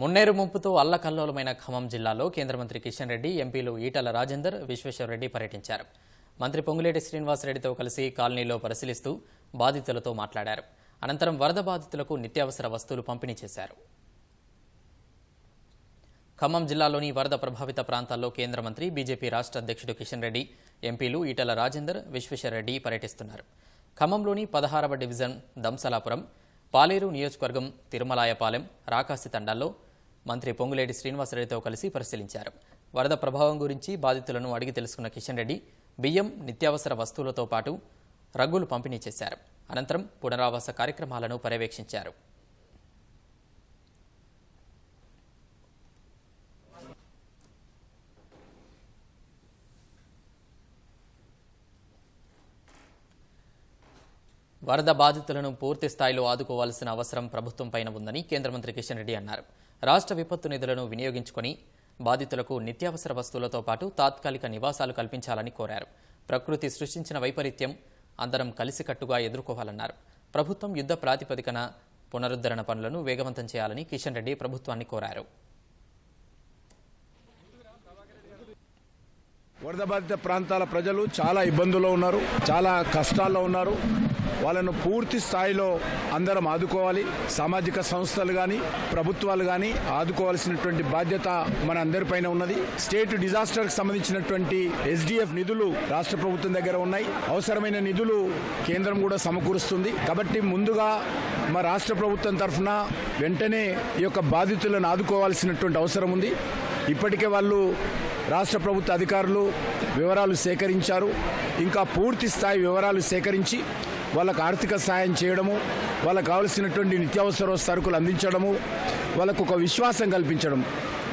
మున్నేరు ముంపుతో అల్లకల్లోలమైన ఖమ్మం జిల్లాలో కేంద్ర మంత్రి కిషన్ రెడ్డి ఎంపీలు ఈటల రాజేందర్ విశ్వేశ్వరరెడ్డి పర్యటించారు. మంత్రి పొంగులేటి శ్రీనివాసరెడ్డితో కలిసి కాలనీలో పరిశీలిస్తూ బాధితులతో మాట్లాడారు. అనంతరం వరద బాధితులకు నిత్యావసర వస్తువులు పంపిణీ చేశారు. ఖమ్మం జిల్లాలోని వరద ప్రభావిత ప్రాంతాల్లో కేంద్ర మంత్రి బీజేపీ రాష్ట్ర అధ్యక్షుడు కిషన్ రెడ్డి ఎంపీలు ఈటల రాజేందర్ విశ్వేశ్వరరెడ్డి పర్యటిస్తున్నారు. ఖమ్మంలోని పదహారవ డివిజన్ దంసలాపురం పాలేరు నియోజకవర్గం తిరుమలాయపాలెం రాకాసి తండాల్లో మంత్రి పొంగులేటి శ్రీనివాసరెడ్డితో కలిసి పరిశీలించారు. వరద ప్రభావం గురించి బాధితులను అడిగి తెలుసుకున్న కిషన్ రెడ్డి బియ్యం నిత్యావసర వస్తువులతో పాటు రగ్గులు పంపిణీ చేశారు. అనంతరం పునరావాస కార్యక్రమాలను పర్యవేక్షించారు. వరద బాధితులను పూర్తి స్థాయిలో ఆదుకోవాల్సిన అవసరం ప్రభుత్వంపైన ఉందని కేంద్ర మంత్రి కిషన్ రెడ్డి అన్నారు. రాష్ట్ర విపత్తు నిధులను వినియోగించుకొని బాధితులకు నిత్యావసర వస్తువులతో పాటు తాత్కాలిక నివాసాలు కల్పించాలని కోరారు. ప్రకృతి సృష్టించిన వైపరీత్యం అందరం కలిసికట్టుగా ఎదుర్కోవాలన్నారు. ప్రభుత్వం యుద్ధ ప్రాతిపదికన పునరుద్ధరణ పనులను వేగవంతం చేయాలని కిషన్ రెడ్డి ప్రభుత్వాన్ని కోరారు. వరద బాధిత ప్రాంతాల ప్రజలు చాలా ఇబ్బందుల్లో ఉన్నారు చాలా కష్టాల్లో ఉన్నారు. వాళ్ళను పూర్తి స్థాయిలో అందరం ఆదుకోవాలి. సామాజిక సంస్థలు కానీ ప్రభుత్వాలు కానీ ఆదుకోవాల్సినటువంటి బాధ్యత మన అందరిపైన ఉన్నది. స్టేట్ డిజాస్టర్కి సంబంధించినటువంటి ఎస్డిఎఫ్ నిధులు రాష్ట్ర ప్రభుత్వం దగ్గర ఉన్నాయి. అవసరమైన నిధులు కేంద్రం కూడా సమకూరుస్తుంది. కాబట్టి ముందుగా మా రాష్ట్ర ప్రభుత్వం తరఫున వెంటనే ఈ యొక్క బాధితులను ఆదుకోవాల్సినటువంటి అవసరం ఉంది. ఇప్పటికే వాళ్ళు రాష్ట్ర ప్రభుత్వ అధికారులు వివరాలు సేకరించారు. ఇంకా పూర్తి స్థాయి వివరాలు సేకరించి వాళ్ళకు ఆర్థిక సాయం చేయడము వాళ్ళకు కావలసినటువంటి నిత్యావసర సరుకులు అందించడము వాళ్ళకు ఒక విశ్వాసం కల్పించడం.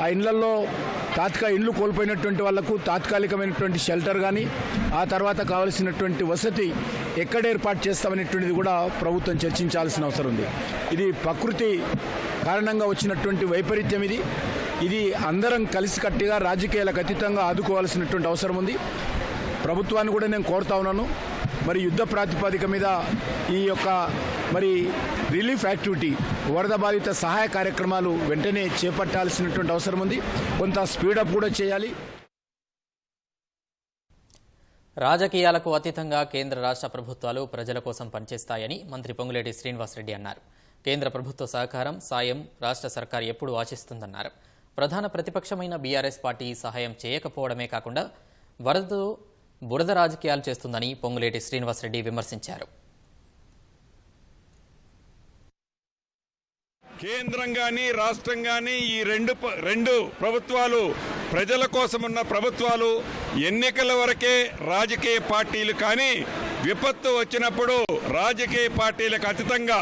ఆ ఇళ్ళలో తాత్కాలిక ఇండ్లు కోల్పోయినటువంటి వాళ్ళకు తాత్కాలికమైనటువంటి షెల్టర్ కానీ ఆ తర్వాత కావలసినటువంటి వసతి ఎక్కడ ఏర్పాటు చేస్తామనేటువంటిది కూడా ప్రభుత్వం చర్చించాల్సిన అవసరం ఉంది. ఇది ప్రకృతి కారణంగా వచ్చినటువంటి వైపరీత్యం ఇది. ఇది అందరం కలిసికట్టుగా రాజకీయాలకు అతీతంగా ఆదుకోవాల్సినటువంటి అవసరం ఉంది. ప్రభుత్వాన్ని కూడా నేను కోరుతా ఉన్నాను. మరి యుద్ధ ప్రాతిపదిక మీద ఈ యొక్క మరి రిలీఫ్ యాక్టివిటీ వరద బాధిత సహాయ కార్యక్రమాలు వెంటనే చేపట్టాల్సినటువంటి అవసరం ఉంది. కొంత స్పీడప్ కూడా చేయాలి. రాజకీయాలకు అతీతంగా కేంద్ర రాష్ట్ర ప్రభుత్వాలు ప్రజల కోసం పనిచేస్తాయని మంత్రి పొంగులేటి శ్రీనివాసరెడ్డి అన్నారు. కేంద్ర ప్రభుత్వ సహకారం సాయం రాష్ట్ర సర్కార్ ఎప్పుడు ఆశిస్తుందన్నారు. ప్రధాన ప్రతిపక్షమైన బీఆర్ఎస్ పార్టీ సహాయం చేయకపోవడమే కాకుండా వరదతో బురద రాజకీయాలు చేస్తుందని పొంగులేటి శ్రీనివాసరెడ్డి విమర్శించారు. కేంద్రం కానీ రాష్ట్రం కానీ ఈ రెండు ప- రెండు ప్రభుత్వాలు ప్రజల కోసం ఉన్న ప్రభుత్వాలు ఎన్నికల వరకే రాజకీయ పార్టీలు కానీ విపత్తు వచ్చినప్పుడు రాజకీయ పార్టీలకు అతీతంగా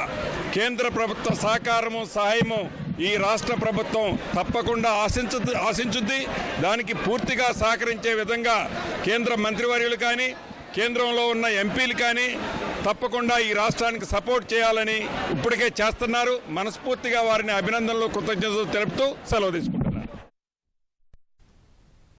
కేంద్ర ప్రభుత్వ సహకారము సహాయము ఈ రాష్ట్ర ప్రభుత్వం తప్పకుండా ఆశించు ఆశించుద్ది. దానికి పూర్తిగా సహకరించే విధంగా కేంద్ర మంత్రివర్యులు కానీ కేంద్రంలో ఉన్న ఎంపీలు కానీ తప్పకుండా ఈ రాష్ట్రానికి సపోర్ట్ చేయాలని ఇప్పటికే చేస్తున్నారు. మనస్ఫూర్తిగా వారిని అభినందనలు కృతజ్ఞతలు తెలుపుతూ సెలవు